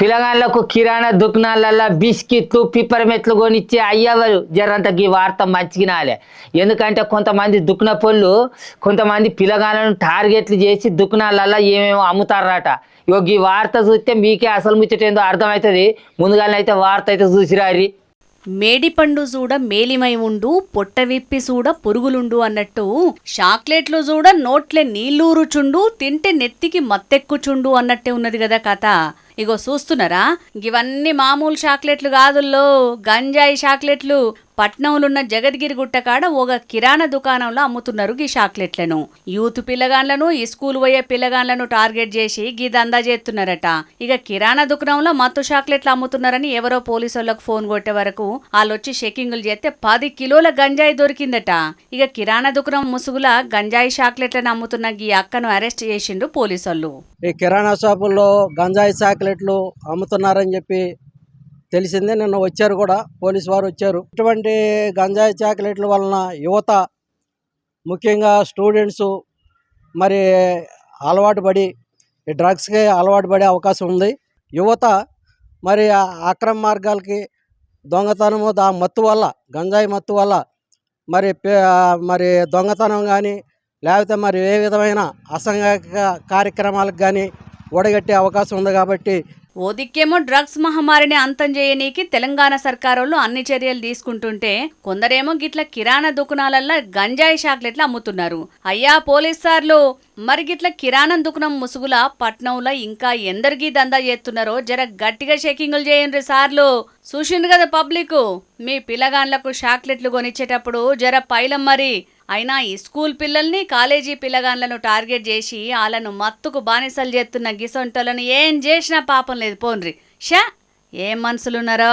పిల్లగాళ్ళకు కిరాణా దుకాణాలల్లో బిస్కెట్లు పిప్పరమెట్లు కొనిచ్చే అయ్యవరు. జరంత ఈ వార్త మంచిగినాలే. ఎందుకంటే కొంతమంది దుకుణ పొళ్ళు కొంతమంది పిల్లగాళ్ళను టార్గెట్లు చేసి దుకాణాలల్లో ఏమేమో అమ్ముతారట. ఇగో ఈ వార్త చూస్తే మీకే అసలు ముచ్చటేందో అర్థమవుతుంది ముందుగానే వార్త అయితే చూసిరారి. మేడిపండు చూడ మేలిమై ఉండు పొట్ట విప్పి చూడ పురుగులుండు అన్నట్టు చాక్లెట్లు చూడ నోట్లే నీళ్ళూరుచుండు తింటే నెత్తికి మత్తెక్కుచుండు అన్నట్టే ఉన్నది కదా కథ. ఇగో చూస్తున్నారా? ఇవన్నీ మామూలు చాక్లెట్లు కాదుల్లో. గంజాయి చాక్లెట్లు పట్నంలోన్న జగద్గిరి గుట్ట కాడ ఒక కిరాణా దుకాణంలో అమ్ముతున్నారు గీ చాక్లెట్లను. యూత్ పిల్లగాన్లను ఈ స్కూల్ పోయే పిల్లగాన్లను టార్గెట్ చేసి గీ దందా చేస్తున్నారట. ఇక కిరాణా దుకాణంలో మత్తు చాక్లెట్లు అమ్ముతున్నారని ఎవరో పోలీసులకు ఫోన్ కొట్టే వరకు వాళ్ళొచ్చి షెకింగులు చేస్తే పది కిలోల గంజాయి దొరికిందట. ఇక కిరాణా దుకాణం ముసుగుల గంజాయి చాక్లెట్లను అమ్ముతున్న ఈ అక్కను అరెస్ట్ చేసిండు పోలీసులు ఈ కిరాణా షాపుల్లో గంజాయి చాక్లెట్లు అమ్ముతున్నారని చెప్పి తెలిసిందే నిన్న వచ్చారు కూడా పోలీసు వారు వచ్చారు. ఇటువంటి గంజాయి చాక్లెట్ల వలన యువత ముఖ్యంగా స్టూడెంట్స్ మరి అలవాటు పడి ఈ డ్రగ్స్కి అలవాటు పడే అవకాశం ఉంది. యువత మరి అక్రమ మార్గాలకి దొంగతనము దా మత్తు వల్ల గంజాయి మత్తు వల్ల మరి పే- మరి దొంగతనం కానీ లేకపోతే మరి ఏ విధమైన అసంఘిక కార్యక్రమాలకు కానీ ఒడగట్టే అవకాశం ఉంది కాబట్టి ఓ దిక్కేమో డ్రగ్స్ మహమ్మారిని అంతం చేయనీకి తెలంగాణ సర్కారోళ్ళు అన్ని చర్యలు తీసుకుంటుంటే కొందరేమో గిట్ల కిరాణా దుకాణాలల్లో గంజాయి చాక్లెట్లు అమ్ముతున్నారు. అయ్యా పోలీస్ సార్లు మరి గిట్ల కిరాణా దుకాణం ముసుగుల పట్నంలో ఇంకా ఎందరికీ దందా చేస్తున్నారో జర గట్టిగా చెకింగులు చేయండి సార్లు. చూసిండు కదా పబ్లిక్! మీ పిల్లగాండ్లకు చాక్లెట్లు కొనిచ్చేటప్పుడు జర పైలం మరి. అయినా ఈ స్కూల్ పిల్లల్ని కాలేజీ పిల్లగాన్లను టార్గెట్ చేసి వాళ్ళను మత్తుకు బానిసలు చేస్తున్న గిసొంటలను ఏం చేసినా పాపం లేదు పోన్రి. షా ఏం మనుషులున్నారో